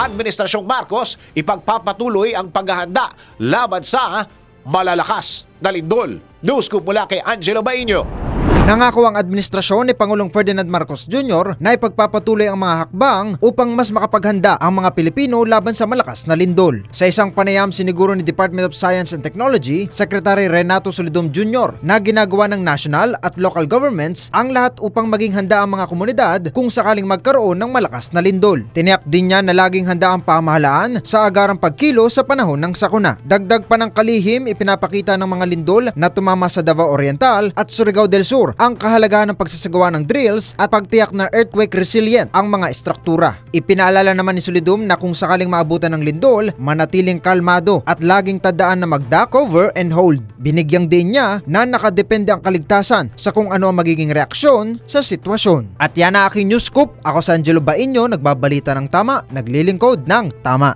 Administrasyong Marcos ipagpapatuloy ang paghahanda laban sa malalakas na lindol. News Scoop mula kay Angelo Baino. Nangako ang administrasyon ni Pangulong Ferdinand Marcos Jr. na ipagpapatuloy ang mga hakbang upang mas makapaghanda ang mga Pilipino laban sa malakas na lindol. Sa isang panayam siniguro ni Department of Science and Technology, Secretary Renato Solidum Jr. na ginagawa ng national at local governments ang lahat upang maging handa ang mga komunidad kung sakaling magkaroon ng malakas na lindol. Tiniyak din niya na laging handa ang pamahalaan sa agarang pagkilo sa panahon ng sakuna. Dagdag pa ng kalihim, ipinapakita ng mga lindol na tumama sa Davao Oriental at Surigao del Sur ang kahalagahan ng pagsasagawa ng drills at pagtiyak na earthquake resilient ang mga estruktura. Ipinaalala naman ni Solidum na kung sakaling maabutan ng lindol, manatiling kalmado at laging tandaan na mag-duck over and hold. Binigyang din niya na nakadepende ang kaligtasan sa kung ano ang magiging reaksyon sa sitwasyon. At yan ang aking news scoop. Ako sa Angelo Bainyo, nagbabalita ng tama, naglilingkod ng tama.